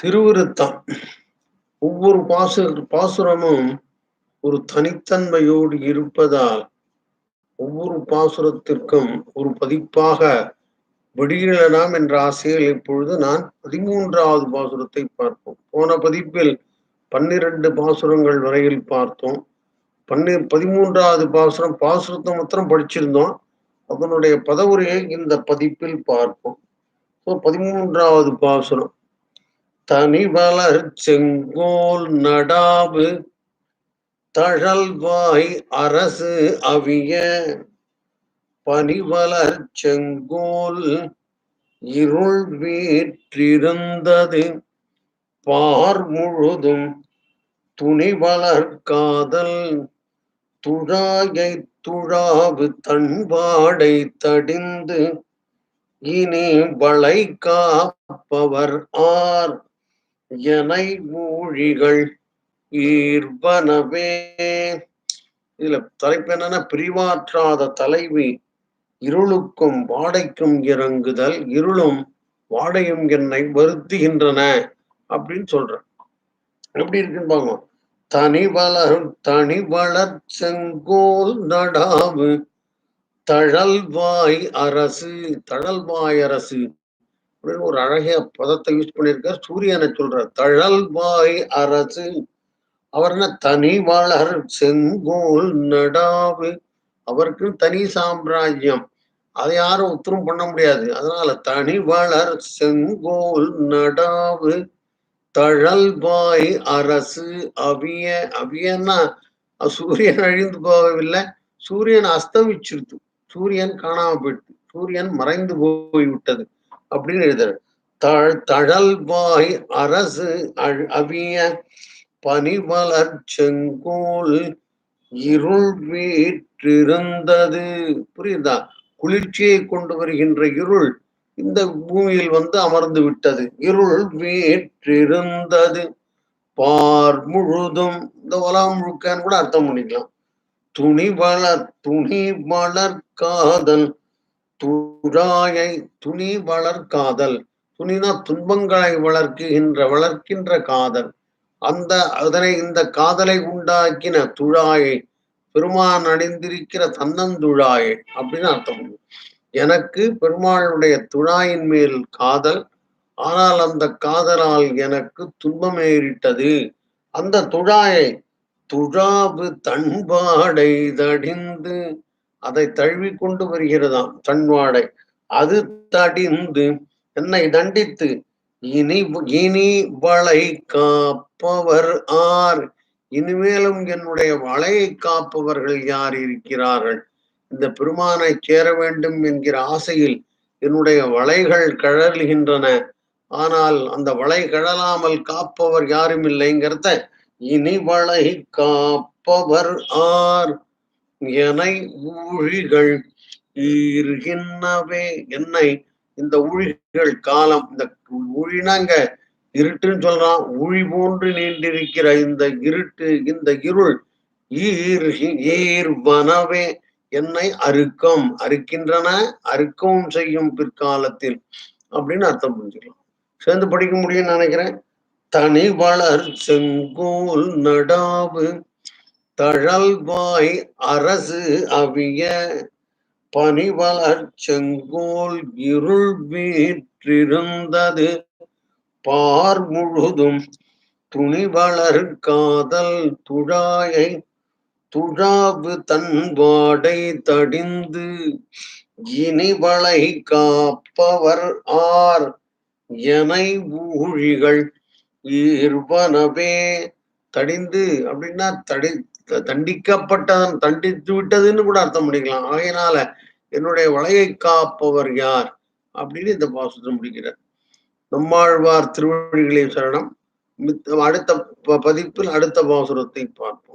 திருவிருத்தம். ஒவ்வொரு பாசு பாசுரமும் ஒரு தனித்தன்மையோடு இருப்பதால் ஒவ்வொரு பாசுரத்திற்கும் ஒரு பதிப்பாக வெளியிடலாம் என்ற ஆசையில் இப்பொழுது நான் பதிமூன்றாவது பாசுரத்தை பார்ப்போம். போன பதிப்பில் பன்னிரண்டு பாசுரங்கள் வரையில் பார்த்தோம். பன்னி பதிமூன்றாவது பாசுரம் பாசுரத்தை மாத்திரம் படிச்சிருந்தோம். அதனுடைய பதவுரையை இந்த பதிப்பில் பார்ப்போம். பதிமூன்றாவது பாசுரம். தனி வளர் செங்கோல் நடாவு தழல்வாய் அரசு அவிய பனிவளர் செங்கோல் இருள் வீற்றிருந்தது பார் முழுதும் துணிவளர் காதல் துழாயை துழாவு தன்பாடை தடிந்து இனி வளை காப்பவர் ஆர் எனை மூழிகள் ஈர்வனவே. இதுல தலைப்பு என்னன்னா பிரிவாற்றாத தலைவி இருளுக்கும் வாடைக்கும் இறங்குதல் இருளும் வாடையும் என்னை வருத்துகின்றன அப்படின்னு சொல்றேன். எப்படி இருக்குன்னு பாங்க தனி வளர் தனி வளர் செங்கோல் நடாவு தழல்வாய் அரசு தழல்வாய் அரசு. அப்படின்னு ஒரு அழகிய பதத்தை யூஸ் பண்ணியிருக்கார். சூரியனை சொல்ற தழல்வாய் அரசு அவர் என்ன தனி வாழர் செங்கோல் நடாவு அவருக்கு தனி சாம்ராஜ்யம். அதை யாரும் உத்தரம் பண்ண முடியாது. அதனால தனி வளர் செங்கோல் நடாவு தழல்வாய் அரசு அவிய அவியன்னா சூரியன் அழிந்து போகவில்லை. சூரியன் அஸ்தமிச்சிருத்து. சூரியன் காணாம போயிடுது சூரியன் மறைந்து போய்விட்டது. அப்படின்னு எழுதுற தழல்வாய் அரசு அவிய பனிமலர் செங்கோல் இருள் வீற்றிருந்தது. புரியுதா? குளிர்ச்சியை கொண்டு வருகின்ற இருள் இந்த பூமியில் வந்து அமர்ந்து விட்டது. இருள் வீற்றிருந்தது. பார் முழுதும் இந்த உலகம் முழுக்கன்னு கூட அர்த்தம் பண்ணிக்கலாம். துணி வளர் துணி வளர் காதல் துழாயை துணி வளர் காதல் துணினா துன்பங்களை வளர்க்குகின்ற வளர்க்கின்ற காதல். அந்த அதனை இந்த காதலை உண்டாக்கின துழாயை பெருமான் அணிந்திருக்கிற தன்னந்துழாயை அப்படின்னு அர்த்தம். எனக்கு பெருமாளுடைய துழாயின் மேல் காதல் ஆனால் அந்த காதலால் எனக்கு துன்பம் ஏறிட்டது. அந்த துழாயை துழாவு தன்பாடை தடிந்து அதை தழுவி கொண்டு வருகிறதாம் தன்வாடை அது தடிந்து என்னை தண்டித்து இனி இனி வளை காப்பவர் ஆர். இனிமேலும் என்னுடைய வளையை காப்பவர்கள் யார் இருக்கிறார்கள்? இந்த பெருமானை சேர வேண்டும் என்கிற ஆசையில் என்னுடைய வளைகள் கழல்கின்றன. ஆனால் அந்த வளை கழலாமல் காப்பவர் யாரும் இல்லைங்கிறத இனி வளை காப்பவர் ஆர். எனை ஊழிகள் இருகின்றவே என்னை இந்த ஊழிகள் காலம் இந்த ஊழினாங்க இருட்டுன்னு சொல்றான் ஊழி போன்று நீண்டிருக்கிற இந்த இருட்டு இந்த இருள் ஈர் ஈர் வனவே என்னை அறுக்கம் அறுக்கின்றன அறுக்கவும் செய்யும் பிற்காலத்தில். அப்படின்னு அர்த்தம் புரிஞ்சுக்கலாம். சேர்ந்து படிக்க முடியும்னு நினைக்கிறேன். தனி வளர் செங்கோல் நடாவு தழல்வாய் அரசு அவிய பனிவளர் செங்கோல் இருள் வீற்றிருந்தது. பார் முழுதும் துணிவளர் காதல் துழாயை துழாவு தன்பாடை தடிந்து இனிவளை காப்பவர் ஆர் எனை ஊழிகள் ஈர்வனவே தடிந்து அப்படின்னா தடி தண்டிக்கப்பட்டதன் தண்டித்து விட்டதுன்னு கூட அர்த்தம் பண்ணிக்கலாம். ஆகையினால என்னுடைய வலையை காப்பவர் யார்? அப்படின்னு இந்த பாசத்தை முடிக்கிறார். நம்மாழ்வார் திருவழிகளின் சரணம். அடுத்த பதிப்பில் அடுத்த பாசுரத்தை பார்ப்போம்.